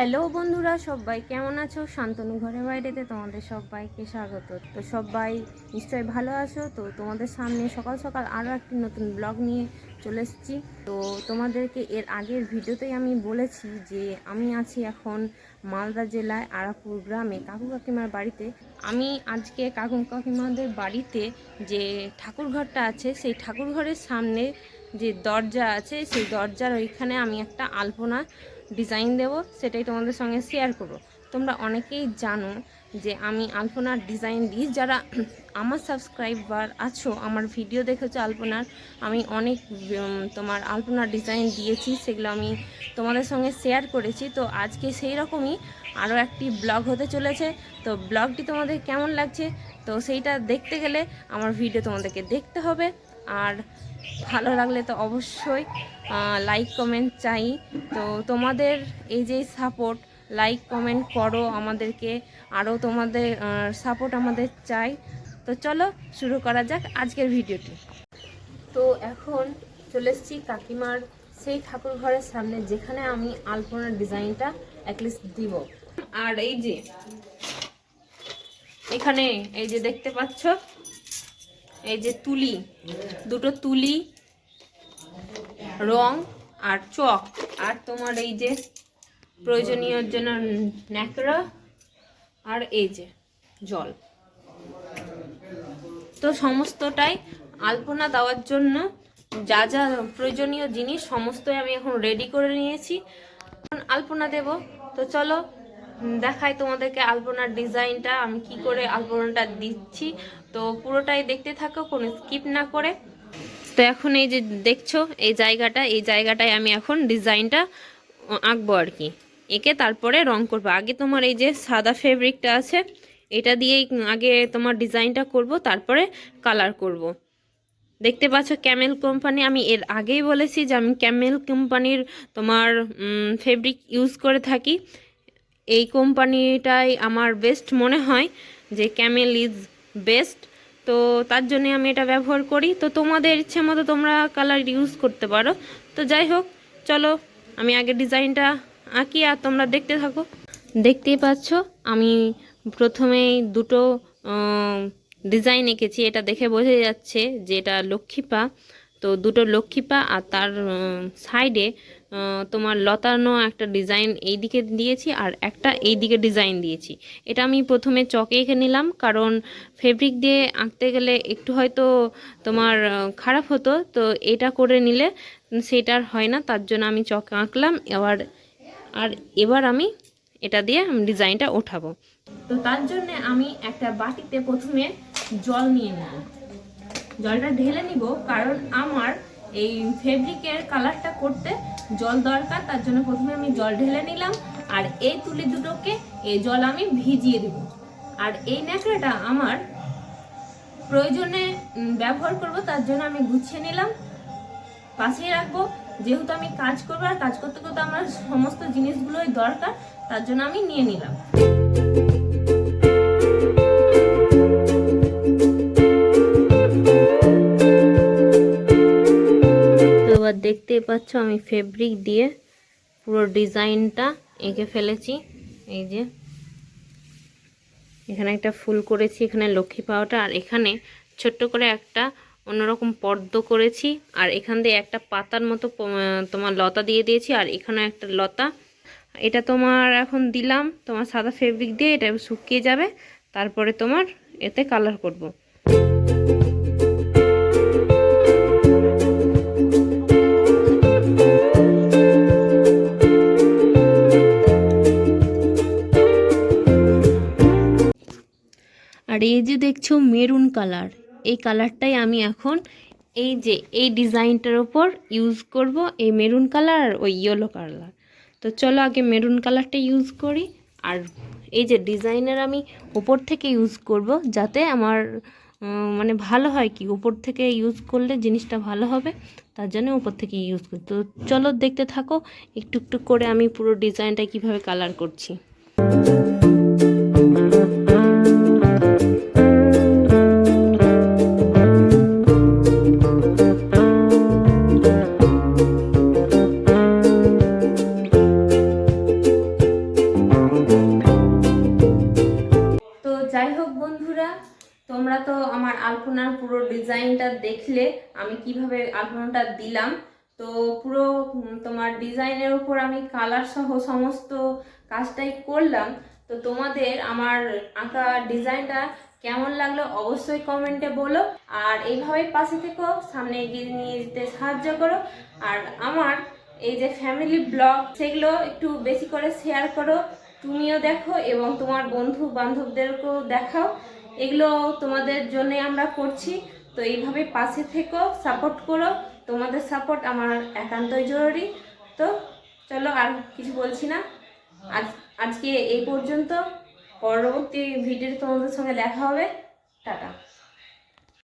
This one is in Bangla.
হ্যালো বন্ধুরা, সবাই কেমন আছো? শান্তনু ঘরে বাইরেতে তোমাদের সবাইকে স্বাগত। তো সবাই নিশ্চয়ই ভালো আছো? তো তোমাদের সামনে সকাল সকাল আরও একটি নতুন ব্লগ নিয়ে চলে এসেছি। তো তোমাদেরকে এর আগের ভিডিওতেই আমি বলেছি যে আমি আছি এখন মালদা জেলায় আরাপুর গ্রামে কাকু কাকিমার বাড়িতে। আমি আজকে কাকু কাকিমাদের বাড়িতে যে ঠাকুরঘরটা আছে, সেই ঠাকুরঘরের সামনে যে দরজা আছে, সেই দরজার ওইখানে আমি একটা আলপনা ডিজাইন দেব, সেটাই তোমাদের সঙ্গে শেয়ার করব। তোমরা অনেকেই জানো যে আমি আলপনার ডিজাইন দিই। যারা আমার সাবস্ক্রাইবার আছো, আমার ভিডিও দেখেছ আলপনার, আমি অনেক তোমার আলপনার ডিজাইন দিয়েছি, সেগুলো আমি তোমাদের সঙ্গে শেয়ার করেছি। তো আজকে সেই রকমই আরও একটি ব্লগ হতে চলেছে। তো ব্লগটি তোমাদের কেমন লাগছে? তো সেইটা দেখতে গেলে আমার ভিডিও তোমাদেরকে দেখতে হবে। আর ভালো লাগলে তো অবশ্যই লাইক কমেন্ট চাই। তো তোমাদের এই যে সাপোর্ট লাইক কমেন্ট করো আমাদেরকে আরও তোমাদের সাপোর্ট আমাদের চাই। তো চলো শুরু করা যাক আজকের ভিডিওটি। তো এখন চলে এসেছি কাকিমার সেই ঠাকুর ঘরের সামনে, যেখানে আমি আলপনার ডিজাইনটা অ্যাটলিস্ট দিব। আর এই যে, এখানে এই যে দেখতে পাচ্ছ এই যে তুলি, দুটো তুলি, রং আর চক। আর তোমার এই যে প্রয়োজনীয় জন্য ন্যাকড়া আর এই যে জল। তো সমস্তটাই আলপনা দেওয়ার জন্য যা যা প্রয়োজনীয় জিনিস সমস্তই আমি এখন রেডি করে নিয়েছি। এখন আলপনা দেব। তো চলো দেখাই তোমাদেরকে আলপনার ডিজাইনটা, আমি কি করে আলপনাটা দিচ্ছি। তো পুরোটাই দেখতে থাকো, কোনো স্কিপ না করে। তো এখন এই যে দেখছ, এই জায়গাটা, এই জায়গাটায় আমি এখন ডিজাইনটা আঁকবো আর কি। এঁকে তারপরে রং করব। আগে তোমার এই যে সাদা ফেব্রিকটা আছে, এটা দিয়েই আগে তোমার ডিজাইনটা করব, তারপরে কালার করব। দেখতে পাচ্ছ ক্যামেল কোম্পানি, আমি এর আগেই বলেছি যে আমি ক্যামেল কোম্পানির তোমার ফেব্রিক ইউজ করে থাকি। এই কোম্পানিটাই আমার বেস্ট মনে হয় যে ক্যামেল ইজ বেস্ট তো তার জন্যে আমি এটা ব্যবহার করি। তো তোমাদের ইচ্ছে মতো তোমরা কালার ইউজ করতে পারো। তো যাই হোক, চলো আমি আগে ডিজাইনটা আঁকি আর তোমরা দেখতে থাকো। দেখতেই পাচ্ছ, আমি প্রথমেই দুটো ডিজাইন এঁকেছি। এটা দেখে বোঝা যাচ্ছে যে এটা লক্ষ্মীপা তো দুটো লক্ষ্মীপা আর তার সাইডে তোমার লতানো একটা ডিজাইন এই দিকে দিয়েছি আর একটা এই দিকে ডিজাইন দিয়েছি। এটা আমি প্রথমে চকে এঁকে নিলাম, কারণ ফেব্রিক দিয়ে আঁকতে গেলে একটু হয়তো তোমার খারাপ হতো, তো এটা করে নিলে সেটার হয় না, তার জন্য আমি চকে আঁকলাম। এবার, আর এবার আমি এটা দিয়ে ডিজাইনটা ওঠাবো। তো তার জন্য আমি একটা বাটিতে প্রথমে জল নিয়ে নেব। জলটা ঢেলে নিব, কারণ আমার এই ফেব্রিকের কালারটা করতে জল দরকার, তার জন্য প্রথমে আমি জল ঢেলে নিলাম, আর এই তুলি দুটোকে, এই জল আমি ভিজিয়ে দেব। আর এই ন্যাকড়াটা আমার প্রয়োজনে ব্যবহার করব, তার জন্য আমি গুছিয়ে নিলাম পাশেই রাখব। যেহেতু আমি কাজ করব, আর কাজ করতে করতে আমার সমস্ত জিনিসগুলোই দরকার, তার জন্য আমি নিয়ে নিলাম। এবার দেখতেই পাচ্ছ আমি ফেব্রিক দিয়ে পুরো ডিজাইনটা এঁকে ফেলেছি। এই যে। এখানে একটা ফুল করেছি, এখানে লক্ষ্মী পাওয়াটা, আর এখানে ছোট্ট করে একটা অন্যরকম পর্দ করেছি, আর এখান দিয়ে একটা পাতার মতো তোমার লতা দিয়ে দিয়েছি, আর এখানে একটা লতা। এটা তোমার এখন দিলাম, তোমার সাদা ফেব্রিক দিয়ে এটা শুকিয়ে যাবে, তারপরে তোমার এতে কালার করব। আর এই যে দেখছ মেরুন কালার, এই কালারটাই আমি এখন এই যে এই ডিজাইনটার ওপর ইউজ করব, এই মেরুন কালার আর ওই ইয়েলো কালার। তো চলো আগে মেরুন কালারটা ইউজ করি, আর এই যে ডিজাইনের আমি ওপর থেকে ইউজ করব যাতে আমার মানে ভালো হয় কি উপর থেকে ইউজ করলে জিনিসটা ভালো হবে, তার জন্য উপর থেকে ইউজ করি। তো চলো দেখতে থাকো, একটু একটু করে আমি পুরো ডিজাইনটা কীভাবে কালার করছি। আলপনার পুরো ডিজাইনটা দেখলে আমি কীভাবে আলপনাটা দিলাম। তো পুরো তোমার ডিজাইনের উপর আমি কালার সহ সমস্ত কাজটাই করলাম। তো তোমাদের আমার আঁকা ডিজাইনটা কেমন লাগল অবশ্যই কমেন্টে বলো। আর এইভাবে পাশে থেকো, সামনে এগিয়ে নিয়ে যেতে সাহায্য করো। আর আমার এই যে ফ্যামিলি ব্লগ সেগুলো একটু বেশি করে শেয়ার করো। তুমিও দেখো এবং তোমার বন্ধু বান্ধবদেরকেও দেখাও। এগুলো তোমাদের জন্য আমরা করছি। তো এইভাবে পাশে থেকো সাপোর্ট করো। তোমাদের সাপোর্ট আমার একান্তই জরুরি। তো চলো আর কিছু বলছি না। আজ, আজকে এই পর্যন্ত। পরবর্তী ভিডিও তোমাদের সঙ্গে দেখা হবে। টাটা।